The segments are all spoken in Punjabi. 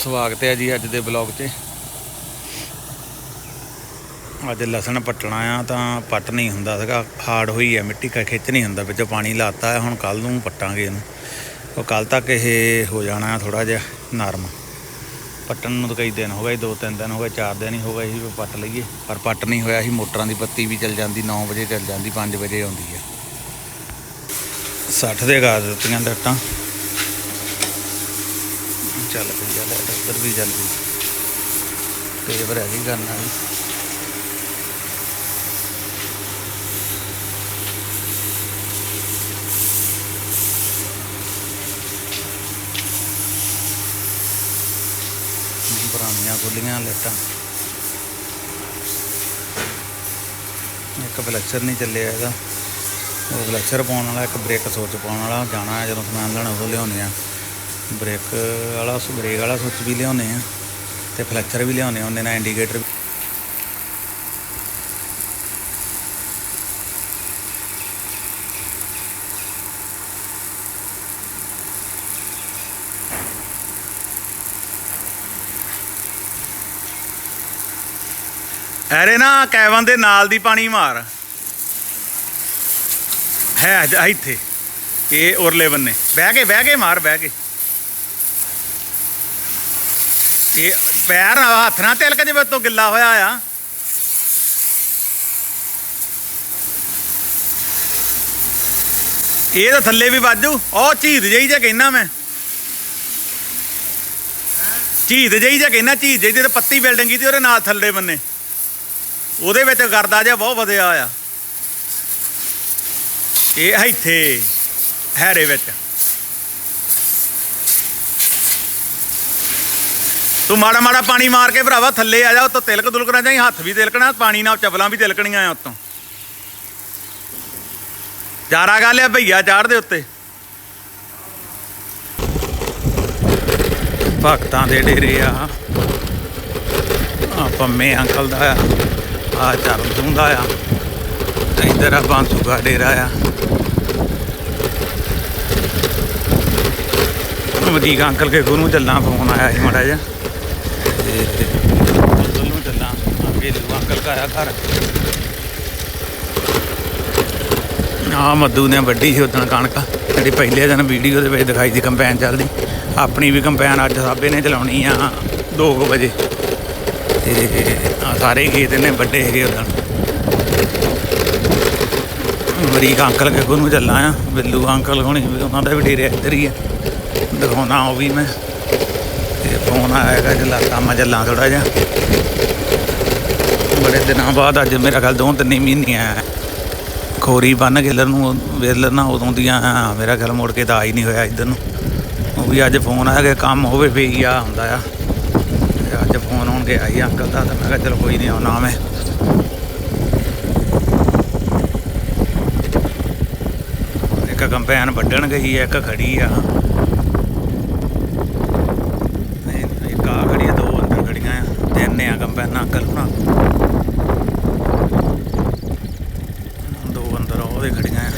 ਸਵਾਗਤ ਹੈ ਜੀ ਅੱਜ ਦੇ ਬਲੌਗ 'ਤੇ ਅੱਜ ਲਸਣ ਪੱਟਣਾ ਆ ਤਾਂ ਪੱਟ ਨਹੀਂ ਹੁੰਦਾ ਸੀਗਾ ਹਾਰਡ ਹੋਈ ਹੈ ਮਿੱਟੀ ਕਾ ਖਿੱਚ ਨਹੀਂ ਹੁੰਦਾ, ਵਿੱਚੋਂ ਪਾਣੀ ਲਾਤਾ ਹੈ, ਹੁਣ ਕੱਲ ਨੂੰ ਪੱਟਾਂਗੇ ਇਹਨੂੰ। ਉਹ ਕੱਲ ਤੱਕ ਇਹ ਹੋ ਜਾਣਾ ਥੋੜਾ ਜਿਹਾ ਨਰਮ। ਪੱਟਣ ਨੂੰ ਤਾਂ ਕਈ ਦਿਨ ਹੋ ਗਏ, ਦੋ ਤਿੰਨ ਦਿਨ ਹੋ ਗਏ, ਚਾਰ ਦਿਨ ਹੀ ਹੋ ਗਏ ਸੀ ਪੱਟ ਲਈਏ, ਪਰ ਪੱਟ ਨਹੀਂ ਹੋਇਆ ਸੀ ਮੋਟਰਾਂ ਦੀ ਬੱਤੀ ਵੀ ਚੱਲ ਜਾਂਦੀ 9 ਵਜੇ ਚੱਲ ਜਾਂਦੀ 5 ਵਜੇ ਆਉਂਦੀ ਹੈ 60 ਦੇ ਗਾ ਦਿੱਤੀਆਂ ਡੱਟਾਂ ਚੱਲ ਪਈ ਚੱਲ ਇੱਧਰ ਵੀ ਚੱਲ ਪਈ। ਤੇ ਪਰ ਹੈਗੀ ਕਰਨਾ ਵੀ ਪੁਰਾਣੀਆਂ ਖੁੱਲੀਆਂ ਲਾਈਟਾਂ। ਇੱਕ ਫਲੈਕਚਰ ਨਹੀਂ ਚੱਲਿਆ ਇਹਦਾ। ਉਹ ਫਲੈਕਚਰ ਪਾਉਣ ਵਾਲਾ, ਇੱਕ ਬ੍ਰੇਕ ਸੋਚ ਪਾਉਣ ਵਾਲਾ। ਜਾਣਾ ਜਦੋਂ ਸਮਾਨ ਲੈਣਾ ਉਹ ਲਿਆਉਣੇ ਆ। ਬ੍ਰੇਕ ਵਾਲਾ ਬ੍ਰੇਕ ਵਾਲਾ ਸੁੱਚ ਵੀ ਲਿਆਉਂਦੇ ਆ ਤੇ ਫਲੈਕਚਰ ਵੀ ਲਿਆਉਂਦੇ ਹੁੰਦੇ ਨਾਲ ਇੰਡੀਕੇਟਰ ਅਰੇ ਨਾ ਕੈਵਨ ਦੇ ਨਾਲ ਦੀ ਪਾਣੀ ਮਾਰ। ਹੈ ਇੱਥੇ। ਇਹ ਉਰਲੇ ਬੰਨੇ। ਬਹਿ ਕੇ ਬਹਿ ਕੇ ਮਾਰ, ਬਹਿ ਕੇ। ਇਹ ਪੈਰ ਨਾਲ ਹੱਥ ਨਾਲ ਤਿਲਕ ਜਿਵੇਂ ਤੋਂ ਗਿੱਲਾ ਹੋਇਆ ਆ। ਇਹ ਤਾਂ ਥੱਲੇ ਵੀ ਵੱਜੂ। ਉਹ ਝੀਦ ਜਿਹੀ ਜੇ ਕਹਿਣਾ ਮੈਂ। ਝੀਦ ਜਿਹੀ ਜੇ ਕਹਿਣਾ ਝੀਦ ਜਿਹੀ ਤੇ ਪੱਤੀ ਬਿਲਡਿੰਗ ਕੀਤੀ, ਉਹਦੇ ਨਾਲ ਥੱਲੇ ਬੰਨੇ। ਉਹਦੇ ਵਿੱਚ ਗਰਦਾ ਜਿਹਾ ਬਹੁਤ ਵਧਿਆ ਆ। ਇਹ ਇੱਥੇ ਹੈਰੇ ਵਿੱਚ। ਤੂੰ ਮਾੜਾ ਮਾੜਾ ਪਾਣੀ ਮਾਰ ਕੇ ਭਰਾਵਾ ਥੱਲੇ ਆ ਜਾ, ਉੱਤੋਂ ਤਿਲਕ ਦੁਲਕਣਾ ਚਾਹੀ ਹੱਥ ਵੀ ਤਿਲਕਣਾ, ਪਾਣੀ ਨਾਲ ਚਪਲਾਂ ਵੀ ਤਿਲਕਣੀਆਂ ਆ ਉੱਤੋਂ। ਚਾਰਾ ਗਾ ਲਿਆ ਭਈਆ ਚਾੜ ਦੇ ਉੱਤੇ। ਭਗਤਾਂ ਦੇ ਡੇਰੇ ਆ। ਆ ਪੰਮੇ ਅੰਕਲ ਦਾ ਆ ਆ ਚਰਨ ਸਿੰਘ ਦਾ ਆ। ਤੇ ਇੱਧਰ ਆ ਬਾਂਸੂ ਦਾ ਡੇਰਾ ਆ। ਵਧੀਕ ਅੰਕਲ ਕੇ ਗੁਰੂ ਚੱਲਣਾ, ਫੋਨ ਆਇਆ ਸੀ ਮਾੜਾ ਜਿਹਾ ਤੇ ਉੱਧਰ ਨੂੰ ਚੱਲਾਂ ਅੱਗੇ ਘਰ। ਆ ਮੱਦੂ ਨੇ ਵੱਡੀ ਸੀ ਉਦੋਂ ਕਣਕ। ਜਿਹੜੀ ਪਹਿਲੇ ਦਿਨ ਵੀਡੀਓ ਦੇ ਵਿੱਚ ਦਿਖਾਈ ਸੀ ਕੰਪੈਨ ਚੱਲਦੀ। ਆਪਣੀ ਵੀ ਕੰਪੈਨ ਅੱਜ ਸਾਬੇ ਨੇ ਚਲਾਉਣੀ ਆ 2 ਵਜੇ। ਤੇ ਆਹ ਸਾਰੇ ਖੇਤ ਨੇ ਵੱਡੇ ਹੈਗੇ ਉਦੋਂ। ਅਮਰੀਕਾ ਅੰਕਲ ਕੇ ਨੂੰ ਚੱਲਾਂ ਆ, ਬਿੱਲੂ ਅੰਕਲ ਹੋਣੀ ਉਹਨਾਂ ਦਾ ਵੀ ਡੇਰੇ ਇੱਧਰ ਹੀ ਆ। ਦਿਖਾਉਣਾ ਉਹ ਵੀ ਮੈਂ। ਤੇ ਫੋਨ ਆਏਗਾ ਜਲਾ ਕੰਮ ਚੱਲਾਂ ਥੋੜਾ ਜਿਹਾ। ਬੜੇ ਦਿਨਾਂ ਬਾਅਦ ਅੱਜ ਮੇਰਾ ਖਿਆਲ ਦੋ ਤਿੰਨ ਮਹੀਨੇ ਆਇਆ ਖੋਰੀ ਬੰਨ ਕੇ ਨੂੰ ਵੇਲਰ ਨਾ ਉਦੋਂ ਦੀਆਂ ਮੇਰਾ ਖਿਆਲ ਮੁੜ ਕੇ ਤਾਂ ਆ ਹੀ ਨਹੀਂ ਹੋਇਆ ਇੱਧਰ ਨੂੰ। ਉਹ ਵੀ ਅੱਜ ਫੋਨ ਆਇਆ ਕਿ ਕੰਮ ਹੋਵੇ ਫੇਰ ਹੀ ਆ ਹੁੰਦਾ ਆ। ਅੱਜ ਫੋਨ ਆਉਣ ਗਿਆ ਸੀ ਅੰਕਲ ਦਾ, ਤਾਂ ਮੈਂ ਕਿਹਾ ਚਲ ਕੋਈ ਨਹੀਂ, ਆਉਣਾ ਮੈਂ। ਇੱਕ ਕੰਪੈਨ ਵੱਢਣ ਗਈ ਹੈ ਇੱਕ ਖੜੀ ਆ। ਇੱਕ ਆ ਖੜੀ ਦੋ ਅੰਦਰ ਖੜੀਆਂ ਆ। ਤਿੰਨ ਆ ਕੰਪੈਨ ਅੰਕਲ ਹੁਣਾਂ ਦੋ ਅੰਦਰ ਉਹਦੇ ਖੜੀਆਂ ਆ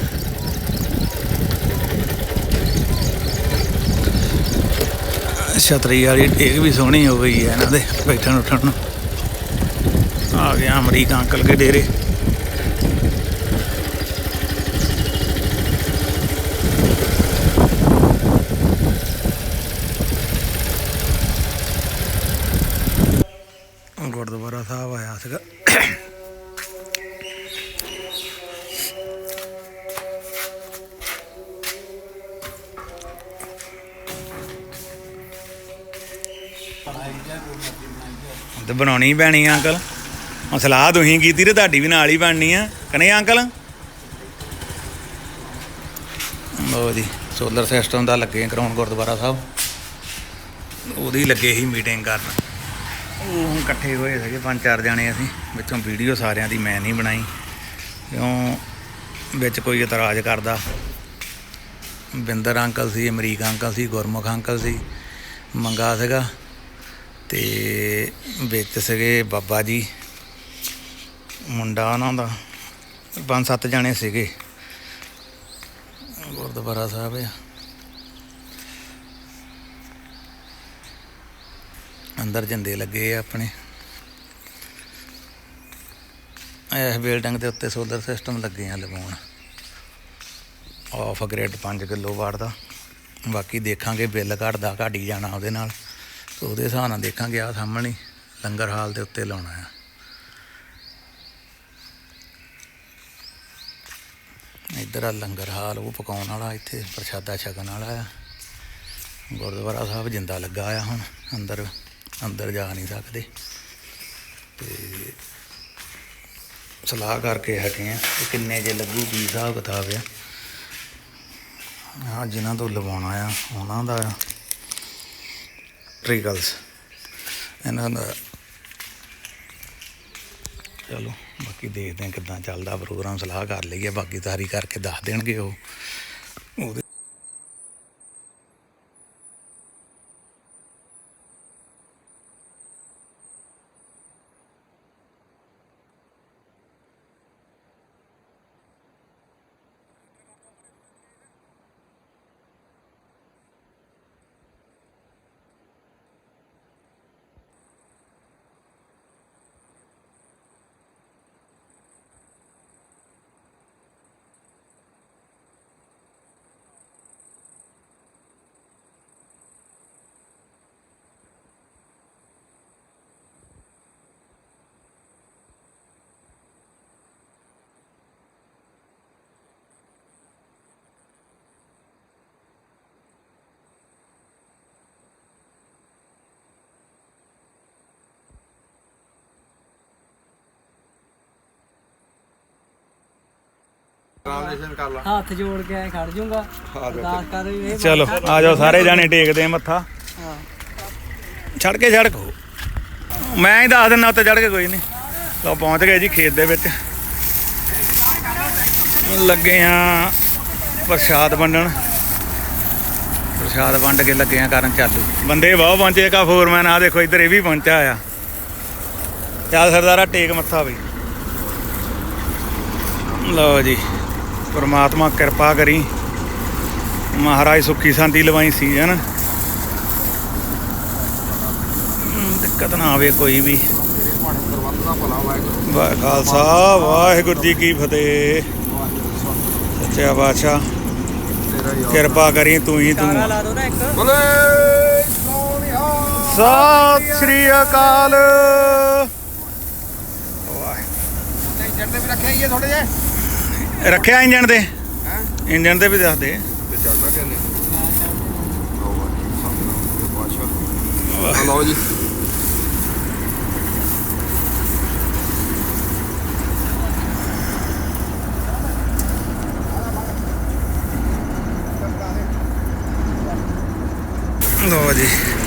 ਛਤਰੀ ਵਾਲੀ ਡੇਗ ਵੀ ਸੋਹਣੀ ਹੋ ਗਈ ਹੈ ਇਹਨਾਂ ਦੇ ਬੈਠਣ ਉੱਠਣ ਨੂੰ। ਆ ਗਿਆ ਅਮਰੀਕਾ ਅੰਕਲ ਕੇ ਡੇਰੇ। ਗੁਰਦੁਆਰਾ ਸਾਹਿਬ ਆਇਆ ਸੀਗਾ। ਤੇ ਬਣਾਉਣੀ ਪੈਣੀ ਆ, ਅੰਕਲ। ਹੁਣ ਸਲਾਹ ਤੁਸੀਂ ਕੀਤੀ ਤੇ ਤੁਹਾਡੀ ਵੀ ਨਾਲ ਹੀ ਬਣਨੀ ਆ ਕਨੇ ਅੰਕਲ? ਲੋ ਜੀ ਸੋਲਰ ਸਿਸਟਮ ਦਾ ਲੱਗੇ ਕਰਾਉਣ ਗੁਰਦੁਆਰਾ ਸਾਹਿਬ। ਉਹਦੀ ਲੱਗੇ ਹੀ ਮੀਟਿੰਗ ਕਰਨ। ਉਹ ਹੁਣ ਇਕੱਠੇ ਹੋਏ ਸੀਗੇ, ਪੰਜ ਚਾਰ ਜਾਣੇ ਅਸੀਂ। ਵਿੱਚੋਂ ਵੀਡੀਓ ਸਾਰਿਆਂ ਦੀ ਮੈਂ ਨਹੀਂ ਬਣਾਈ। ਕਿਉਂ? ਵਿੱਚ ਕੋਈ ਇਤਰਾਜ਼ ਕਰਦਾ। ਬਿੰਦਰ ਅੰਕਲ ਸੀ, ਅਮਰੀਕ ਅੰਕਲ ਸੀ, ਗੁਰਮੁਖ ਅੰਕਲ ਸੀ, ਮੰਗਾ ਸੀਗਾ। ਤੇ ਵਿੱਚ ਸੀਗੇ ਬਾਬਾ ਜੀ, ਮੁੰਡਾ ਉਹਨਾਂ ਦਾ, ਪੰਜ ਸੱਤ ਜਣੇ ਸੀਗੇ। ਗੁਰਦੁਆਰਾ ਸਾਹਿਬ ਆ। ਅੰਦਰ ਜਿੰਦੇ ਲੱਗੇ ਆ ਆਪਣੇ। ਇਸ ਬਿਲਡਿੰਗ ਦੇ ਉੱਤੇ ਸੋਲਰ ਸਿਸਟਮ ਲੱਗੇ ਆ ਲਗਾਉਣ। ਆਫ ਗ੍ਰਿਡ 5 ਕਿਲੋ ਵਾਟ ਦਾ। ਬਾਕੀ ਦੇਖਾਂਗੇ, ਬਿੱਲ ਘਟਦਾ ਘਟ ਜਾਣਾ ਉਹਦੇ ਨਾਲ। ਤੇ ਉਹਦੇ ਹਿਸਾਬ ਨਾਲ ਦੇਖਾਂਗੇ ਆ ਸਾਹਮਣੇ ਲੰਗਰ ਹਾਲ ਦੇ ਉੱਤੇ ਲਾਉਣਾ ਆ। ਇੱਧਰ ਆ ਲੰਗਰ ਹਾਲ, ਉਹ ਪਕਾਉਣ ਵਾਲਾ ਇੱਥੇ, ਪ੍ਰਸ਼ਾਦਾ ਛਕਣ ਵਾਲਾ ਆ। ਗੁਰਦੁਆਰਾ ਸਾਹਿਬ ਜਿੰਦਾ ਲੱਗਾ ਆ ਹੁਣ, ਅੰਦਰ ਅੰਦਰ ਜਾ ਨਹੀਂ ਸਕਦੇ। ਤੇ ਸਲਾਹ ਕਰਕੇ ਹਟੇ ਆ ਕਿ ਕਿੰਨੇ ਜੇ ਲੱਗੂ, ਕੀ ਹਿਸਾਬ ਕਿਤਾਬ ਆ। ਆ ਜਿਨ੍ਹਾਂ ਤੋਂ ਲਵਾਉਣਾ ਆ, ਉਹਨਾਂ ਦਾ ਟ੍ਰਿਗਲਸ ਇਹਨਾਂ ਦਾ ਚਲੋ, ਬਾਕੀ ਦੇਖਦੇ ਹਾਂ ਕਿੱਦਾਂ ਚੱਲਦਾ ਪ੍ਰੋਗਰਾਮ ਸਲਾਹ ਕਰ ਲਈਏ, ਬਾਕੀ ਤਾਰੀ ਕਰਕੇ ਦੱਸ ਦੇਣਗੇ ਉਹ। ਉਹਦੇ ਟ੍ਰਾਂਸਲੇਸ਼ਨ ਕਰ ਲਾ। ਹੱਥ ਜੋੜ ਕੇ ਐਂ ਖੜ ਜਾਊਂਗਾ ਅਰਦਾਸ ਕਰ ਇਹ ਚਲੋ ਆ। ਜਾਓ ਸਾਰੇ ਜਾਣੇ ਟੇਕਦੇ ਆ ਮੱਥਾ। ਹਾਂ। ਛੜ ਕੇ ਛੜ ਕੋ। ਮੈਂ ਹੀ ਦੱਸ ਦਿੰਦਾ ਉੱਤੇ ਚੜ ਕੇ ਕੋਈ ਨਹੀਂ। ਲਓ ਪਹੁੰਚ ਗਏ ਜੀ ਖੇਤ ਦੇ ਵਿੱਚ। ਲੱਗੇ ਆ ਪ੍ਰਸ਼ਾਦ ਵੰਡਣ। ਪ੍ਰਸ਼ਾਦ ਵੰਡ ਕੇ ਲੱਗੇ ਆ ਕਰਨ ਚਾਲੂ। ਬੰਦੇ ਬਹੁਤ ਪਹੁੰਚੇ ਕਾ ਫੋਰਮੈਨ ਆ ਦੇਖੋ ਇੱਧਰ ਇਹ ਵੀ ਪਹੁੰਚਿਆ ਆ। ਚੱਲ ਸਰਦਾਰਾ ਟੇਕ ਮੱਥਾ ਬਈ ਲਓ ਜੀ। ਪ੍ਰਮਾਤਮਾ ਕਿਰਪਾ ਕਰੀ। ਮਹਾਰਾਜ ਸੁੱਖੀ ਸ਼ਾਂਤੀ ਲਵਾਈ ਸੀ ਹਨ ਦਿੱਕਤ ਨਾ ਆਵੇ ਕੋਈ ਵੀ। ਵਾਹਿਗੁਰੂ ਵਾਹਿ ਖਾਲਸਾ ਵਾਹਿਗੁਰੂ ਜੀ ਕੀ ਫਤਿਹ। ਸੱਚਾ ਬਾਦਸ਼ਾਹ ਕਿਰਪਾ ਕਰੀ ਤੂੰ ਹੀ ਤੂੰ। ਸਤਿ ਸ੍ਰੀ ਅਕਾਲ। ਤੇ ਜੱਟੇ ਵੀ ਰੱਖਿਆ ਹੀ ਥੋੜੇ ਜੇ ਰੱਖਿਆ ਇੰਜਣ ਦੇ? ਹੈ? ਇੰਜਣ ਦੇ ਵੀ ਦੱਸ ਦੇ। ਤੇ ਕਹਿੰਦੇ। ਲਓ ਜੀ। ਲੋ ਜੀ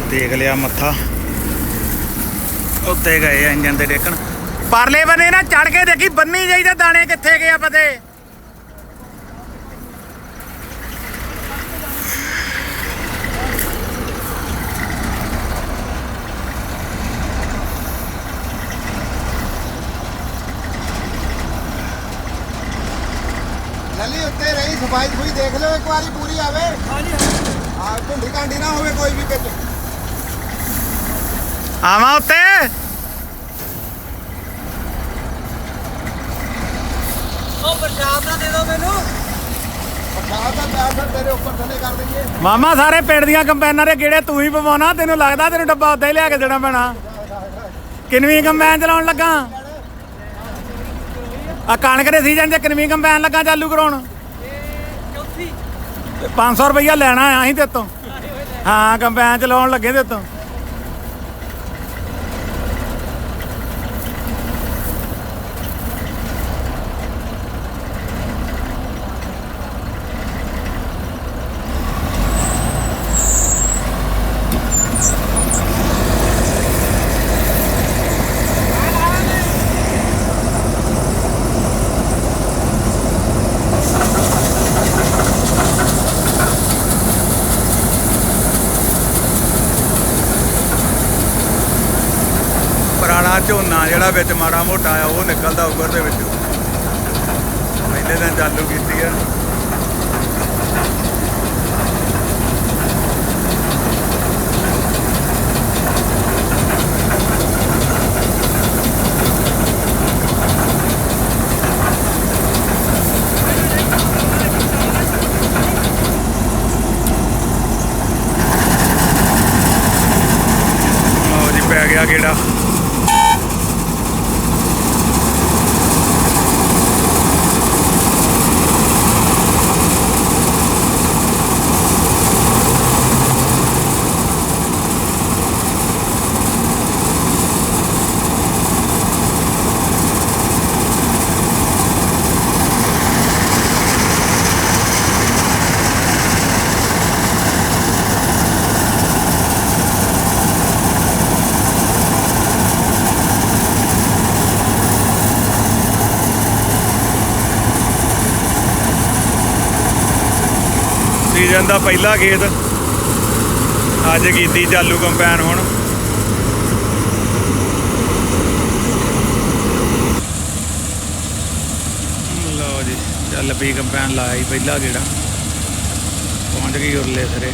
ਦੇਖ ਲਿਆ ਮੱਥਾ। ਉੱਤੇ ਗਏ ਆ ਇੰਜਣ ਤੇ ਟੇਕਣ ਪਰਲੇ ਬੰਨੇ ਨਾ ਚੜ ਕੇ ਦੇਖੀ ਬੰਨੀ ਜਾਈਦਾ ਦਾਣੇ ਕਿੱਥੇ ਗਏ ਆ ਪਤੇ? ਸਫ਼ਾਈ ਸਫੂਈ ਦੇਖ ਲਿਓ ਇੱਕ ਵਾਰੀ ਪੂਰੀ ਆਵੇ। ਹਾਂਜੀ ਆ ਢੁੰਡੀ ਕਾਂਡੀ ਨਾ ਹੋਵੇ ਕੋਈ ਵੀ ਵਿੱਚ। ਆਵਾਂ ਉੱਤੇ। ਉਹ ਪ੍ਰਸ਼ਾਦ ਨਾ ਦੇ ਦਿਓ ਮੈਨੂੰ। ਪ੍ਰਸ਼ਾਦ ਦਾ ਪੈਸਾ ਤੇਰੇ ਉੱਪਰ ਥੱਲੇ ਕਰ ਦਈਏ। ਮਾਮਾ ਸਾਰੇ ਪਿੰਡ ਦੀਆਂ ਕੰਪੈਨਾਂ ਦੇ ਕਿਹੜੇ ਤੂੰ ਹੀ ਪਵਾਉਣਾ ਤੈਨੂੰ ਲੱਗਦਾ ਤੈਨੂੰ ਡੱਬਾ ਉੱਤੇ ਹੀ ਲਿਆ ਕੇ ਦੇਣਾ ਪੈਣਾ। ਕਿੰਨਵੀਂ ਕੰਪੈਨ ਚਲਾਉਣ ਲੱਗਾ? ਆ ਕਣਕ ਦੇ ਸੀਜ਼ਨ 'ਚ ਕਿੰਨਵੀਂ ਕੰਪੈਨ ਲੱਗਾ ਚਾਲੂ ਕਰਾਉਣ? 500 ਰੁਪਈਆ ਲੈਣਾ ਆ ਅਸੀਂ ਤੇ ਤੋਂ। ਹਾਂ ਕੰਪੈਨ ਚਲਾਉਣ ਲੱਗੇ ਤੇ ਤੋਂ। ਝੋਨਾ ਜਿਹੜਾ ਵਿੱਚ ਮਾੜਾ ਮੋਟਾ ਆ, ਉਹ ਨਿਕਲਦਾ ਉੱਪਰ ਦੇ ਵਿੱਚੋਂ। ਪਹਿਲੇ ਦਿਨ ਚਾਲੂ ਕੀਤੀ ਆ। ਪੈ ਗਿਆ ਕਿਹੜਾ ਸੀਜ਼ਨ ਦਾ ਪਹਿਲਾ ਖੇਤ। ਅੱਜ ਕੀਤੀ ਚਾਲੂ ਕੰਪੈਨ ਹੁਣ। ਲਓ ਜੀ, ਚੱਲ ਪਈ ਕੰਪੈਨ ਲਾਈ ਪਹਿਲਾ ਗੇੜਾ। ਪਹੁੰਚ ਗਈ ਉਰਲੇ ਸਰੇ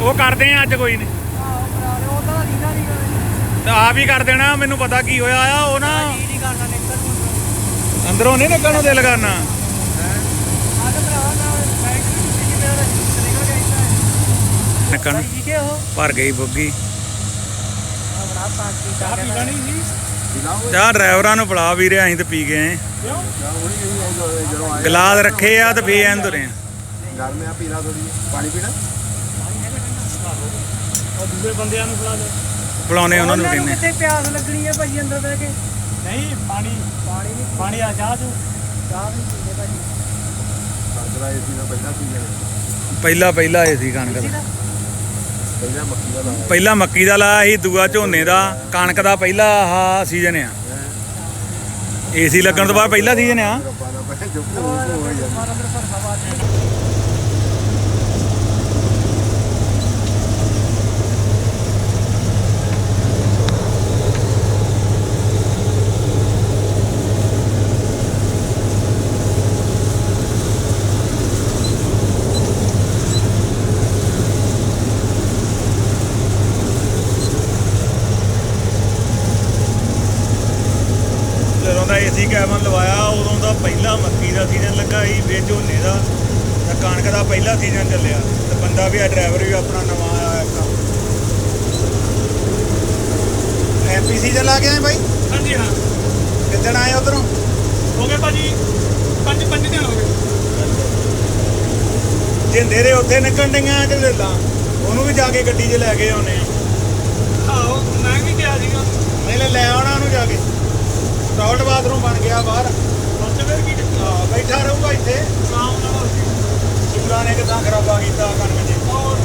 ਉਹ ਕਰਦੇ ਆ ਅੱਜ ਕੋਈ ਨਹੀਂ। ਉਹ ਤਾਂ ਲੀਦਾ ਨਹੀਂ ਕਰਦਾ ਤੇ ਆਪ ਹੀ ਕਰ ਦੇਣਾ, ਮੈਨੂੰ ਪਤਾ ਕੀ ਹੋਇਆ ਆ ਉਹ ਨਾ। ਜੀ ਨਹੀਂ ਕਰਨਾ ਨਿਕਲ ਅੰਦਰੋਂ ਨਹੀਂ ਨਿਕਲਣ ਨੂੰ ਦਿਲ ਕਰਨਾ। ਆਹ ਤੇ ਭਰਾਵਾ ਨਾ ਬੈਂਕ ਵਿੱਚ ਮੇਰਾ ਨਿਕਲ ਗਿਆ ਇੱਥੇ ਨਿਕਲਣ। ਜੀ ਕੇ ਉਹ ਭਰ ਗਈ ਬੁੱਗੀ। ਬੜਾ ਪਾਰਟੀ ਚਾਹ ਪੀ ਲੈਣੀ ਸੀ ਚਾਹ ਡਰਾਈਵਰਾਂ ਨੂੰ ਫੜਾ ਵੀ ਰਿਹਾ ਅਸੀਂ ਤੇ ਪੀ ਗਏ ਕਿਆ ਜਦੋਂ ਆਏ ਗਲਾਸ ਰੱਖੇ ਆ ਤੇ ਪੀ ਐਂ ਤੁਰੇ ਗਰਮ ਆ ਪੀਣਾ ਥੋੜੀ ਪਾਣੀ ਪੀਣਾ? ਉਹ ਦੂਜੇ ਬੰਦਿਆਂ ਨੂੰ ਬੁਲਾ ਦੇ ਬੁਲਾਉਣੇ ਉਹਨਾਂ ਨੂੰ ਕਹਿੰਦੇ ਕਿੱਥੇ ਪਿਆਸ ਲੱਗਣੀ ਹੈ ਭਾਜੀ ਅੰਦਰ ਬਹਿ ਕੇ ਨਹੀਂ ਪਾਣੀ ਪਾਣੀ ਨਹੀਂ ਪਾਣੀ ਆ ਚਾਹ ਤੂੰ ਚਾਹ ਵੀ ਪੀਂਦੇ ਭਾਜੀ ਸਰਦਰਾ ਏਸੀ ਦਾ ਪਹਿਲਾ ਸੀਜ਼ਨ ਪਹਿਲਾ ਪਹਿਲਾ ਇਹ ਸੀ ਕਣਕ ਦਾ ਪਹਿਲਾ ਮੱਕੀ ਦਾ ਲਾਇਆ ਪਹਿਲਾ ਮੱਕੀ ਦਾ ਲਾਇਆ ਸੀ ਦੂਆ ਝੋਨੇ ਦਾ ਕਣਕ ਦਾ ਪਹਿਲਾ ਆਹ ਸੀਜ਼ਨ ਆ ਏਸੀ ਲੱਗਣ ਤੋਂ ਬਾਅਦ ਪਹਿਲਾ ਸੀਜ਼ਨ ਆ ਰੱਬਾ ਨਾ ਪੈ ਜੋ ਭੂ ਭੂ ਹੋ ਜਾਂਦਾ ਮਾਰਾ ਅੰਦਰ ਪਰ ਹਵਾ ਦੇ ਜਦੋਂ ਦਾ ਏਸੀ ਕੈਬਨ ਲਵਾਇਆ ਉਦੋਂ ਦਾ ਪਹਿਲਾ ਮੱਕੀ ਦਾ ਸੀਜ਼ਨ ਲੱਗਾ ਸੀ ਫੇ ਝੋਨੇ ਦਾ ਤੇ ਕਣਕ ਦਾ ਪਹਿਲਾ ਸੀਜ਼ਨ ਚੱਲਿਆ। ਤੇ ਬੰਦਾ ਵੀ ਆ ਡਰਾਈਵਰ ਵੀ ਆਪਣਾ ਨਵਾਂ ਆਇਆ ਇੱਕ ਐਮਪੀਸੀ ਚਲਾ ਕੇ ਆਏ ਬਾਈ? ਹਾਂਜੀ ਹਾਂ। ਕਿੱਦਣ ਆਏ ਉਧਰੋਂ? ਹੋ ਗਏ ਭਾਜੀ ਪੰਜ ਪੰਜ ਦਿਨ ਹੋ ਗਏ। ਜਿੰਦੇ ਦੇ ਉੱਥੇ ਨਿਕਲਣ ਡੀਆਂ ਤੇ ਵੇਲਾ ਉਹਨੂੰ ਵੀ ਜਾ ਕੇ ਗੱਡੀ 'ਚ ਲੈ ਕੇ ਆਉਨੇ ਆ। ਆਹੋ ਮੈਂ ਵੀ ਗਿਆ ਸੀਗਾ। ਪਹਿਲੇ ਲੈ ਆਉਣਾ ਉਹਨੂੰ ਜਾ ਕੇ। ਟਾਇਲਟ ਬਾਥਰੂਮ ਬਣ ਗਿਆ ਬਾਹਰ। ਫਿਰ ਕੀ ਹਾਂ, ਬੈਠਾ ਰਹੂਗਾ ਇੱਥੇ। ਆਰਾਮ ਨਾਲ ਹੋ ਸੀ ਸੂਰਾਂ ਨੇ ਕਿਦਾਂ ਖਰਾਬਾ ਕੀਤਾ ਕਣਕ ਔਰ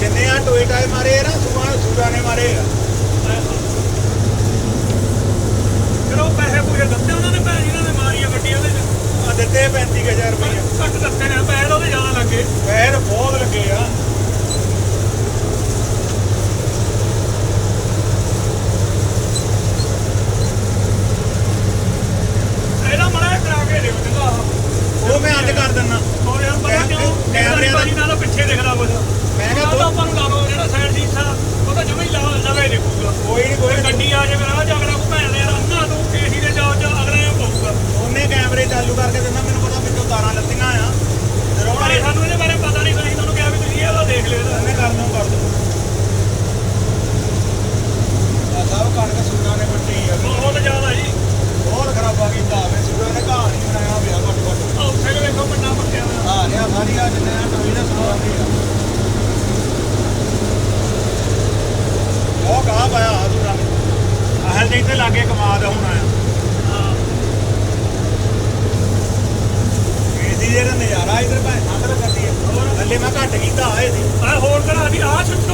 ਜਿੰਨੇ ਆ? ਟੋਇਟਾਏ ਮਾਰੇ ਆ ਨਾ ਸੂਰਾਂ ਸੂਰਾਂ ਨੇ ਮਾਰੇ। ਆ ਪੈਸੇ ਪੂਰੇ ਦਿੱਤੇ ਉਹਨਾਂ ਨੇ ਪੈਸੇ ਜਿਹਨਾਂ ਨੇ ਮਾਰੀਆਂ ਗੱਡੀਆਂ ਦੇ ਆ ਦਿੱਤੇ 35000 ਰੁਪਏ ਘੱਟ ਦਿੱਤੇ ਨੇ ਪੈਸੇ ਤਾਂ ਉਹਦੇ ਜ਼ਿਆਦਾ ਲੱਗੇ। ਪੈਰ ਬਹੁਤ ਲੱਗੇ ਆ ਇਹਦਾ ਮੜਾ ਕਰਾ ਕੇ ਦਿਓ ਚੰਗਾ ਉਹ ਮੈਂ ਅੱਜ ਕਰ ਦਿੰਦਾ ਉਹ ਯਾਰ ਪਤਾ ਕੈਮ- ਕਿਉਂ ਕੈਮਰਿਆਂ ਦਾ- ਭਾਜੀ ਨਾਲ ਤਾਂ ਪਿੱਛੇ ਦਿਖਦਾ ਕੁਝ ਮੈਂ ਕਿਹਾ ਉਹ ਤਾਂ ਆਪਾਂ ਨੂੰ ਲਾ ਲਓ ਜਿਹੜਾ ਸਾਈਡ ਸੀਸਾ ਉਹ ਤਾਂ ਜਮੇ ਹੀ ਲਾ ਲਵੇ ਦੇਖੂਗਾ ਕੋਈ ਨਹੀਂ ਕੋਈ ਕੋਈ ਨੀ। ਗੱਡੀ ਆ ਜਾਵੇ ਨਾ ਝਗੜਾ ਕੋ ਭੈਣ ਦੇ ਅੰਨਾ ਤੂੰ ਏਸੀ ਦੇ ਜਾਓ ਚ ਅਗਲੇ ਨੂੰ ਪਊਗਾ ਉਹਨੇ ਕੈਮਰੇ ਚਾਲੂ ਕਰਕੇ ਦਿੰਦਾ ਮੈਨੂੰ ਪਤਾ ਵਿੱਚੋਂ ਤਾਰਾਂ ਲੱਤੀਆਂ ਆ ਜਦੋਂ ਪਰ ਇਹ ਸਾਨੂੰ ਇਹਦੇ ਬਾਰੇ ਪਤਾ ਨਹੀਂ ਸੀ ਤੁਹਾਨੂੰ ਕਿਹਾ ਵੀ ਤੁਸੀਂ ਇਹ ਤੋਂ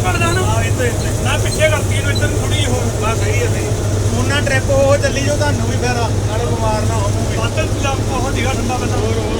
ਕੱਢਦਾ ਨਾ ਹਾਂ ਇੱਥੇ ਇੱਥੇ ਮੈਂ ਪਿੱਛੇ ਕਰਤੀ ਇਹਨੂੰ ਇੱਧਰ ਥੋੜੀ ਹੋਰ ਬਸ ਸਹੀ ਹੈ ਸਹੀ ਉਹਨਾਂ ਟ੍ਰਿਪ ਉਹ ਚੱਲੀ ਜੋ ਤੁਹਾਨੂੰ ਵੀ ਫਿਰ ਨਾਲੇ ਬਿਮਾਰ ਨਾ ਹੋਵੋਗੇ ਬਾਦਲ ਲੱਗ ਬਹੁਤ ਜੀਗਾ ਠੰਡਾ ਬੰਦਾ ਹੋਰ ਹੋਰ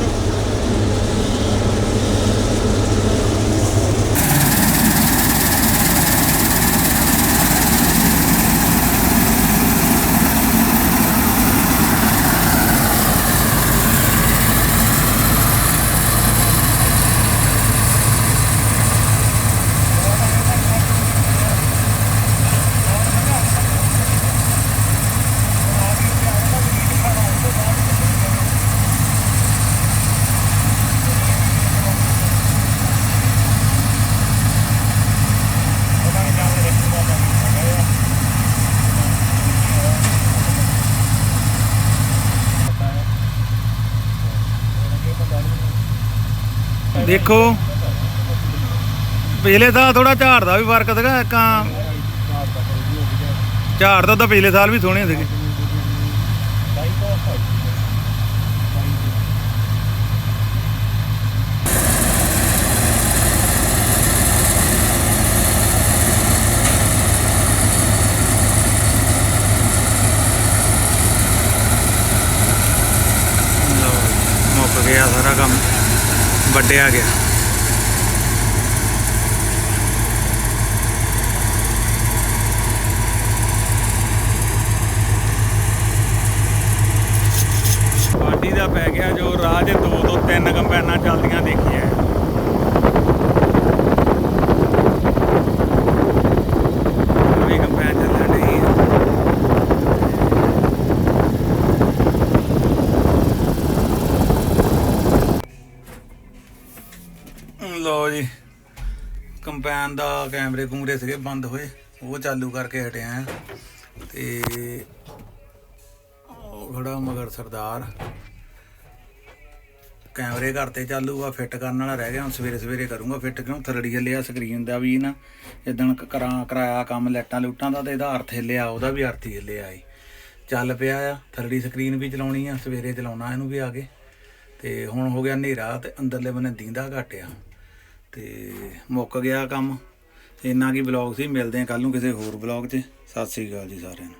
ਦੇਖੋ। ਪਿਛਲੇ ਸਾਲ ਥੋੜਾ ਝਾੜ ਦਾ ਵੀ ਫ਼ਰਕ ਸੀਗਾ ਕਾਂ ਝਾੜ ਦਾ ਤਾਂ ਪਿਛਲੇ ਸਾਲ ਵੀ ਸੋਹਣੇ ਸੀਗੇ ਲਓ ਜੀ, ਮੁੱਕ ਗਿਆ ਸਾਰਾ ਕੰਮ ਵੱਡਿਆ ਗਿਆ। ਪਾਰਟੀ ਦਾ ਪੈ ਗਿਆ ਜੋ ਰਾਹ 'ਚ ਦੋ ਤੋਂ ਤਿੰਨ ਕੰਪੈਨਾਂ ਚੱਲਦੀਆਂ ਦੇਖੀਆਂ। ਕੰਪੈਨ ਕੈਮਰੇ ਕੂਮਰੇ ਸੀਗੇ, ਬੰਦ ਹੋਏ। ਉਹ ਚਾਲੂ ਕਰਕੇ ਹਟਿਆ ਆ। ਤੇ ਉਹ ਖੜਾ ਮਗਰ ਸਰਦਾਰ। ਕੈਮਰੇ ਘਰ ਤੇ ਚਾਲੂ ਆ, ਫਿੱਟ ਕਰਨ ਵਾਲਾ ਰਹਿ ਗਿਆ। ਹੁਣ ਸਵੇਰੇ ਸਵੇਰੇ ਕਰੂੰਗਾ ਫਿੱਟ, ਕਿਉਂ? ਥਰੜੀ ਲਿਆ ਸਕਰੀਨ ਦਾ ਵੀ ਨਾ। ਜਿੱਦਣ ਕ- ਕਰਾਂ, ਕਰਾਇਆ ਕੰਮ ਲੈਟਾਂ ਲੂਟਾਂ ਦਾ ਤੇ ਇਹਦਾ ਅਰਥ ਹਿੱਲਿਆ ਉਹਦਾ ਵੀ ਅਰਥ ਹੀ ਹਿੱਲਿਆ ਈ ਚੱਲ ਪਿਆ ਆ ਥਰੜੀ ਸਕਰੀਨ ਵੀ ਚਲਾਉਣੀ ਆ, ਸਵੇਰੇ ਚਲਾਉਣਾ ਇਹਨੂੰ ਵੀ ਆ ਕੇ। ਤੇ ਹੁਣ ਹੋ ਗਿਆ ਹਨੇਰਾ ਤੇ ਅੰਦਰਲੇ ਬੰਨੇ ਦੀਂਦਾ ਘੱਟ ਆ। ਤੇ ਮੁੱਕ ਗਿਆ ਕੰਮ। ਇੰਨਾ ਕੀ ਬਲੌਗ ਸੀ, ਮਿਲਦੇ ਆ ਕੱਲ ਨੂੰ ਕਿਸੇ ਹੋਰ ਬਲੌਗ 'ਚ। ਸਤਿ ਸ੍ਰੀ ਅਕਾਲ ਜੀ ਸਾਰਿਆਂ ਨੂੰ।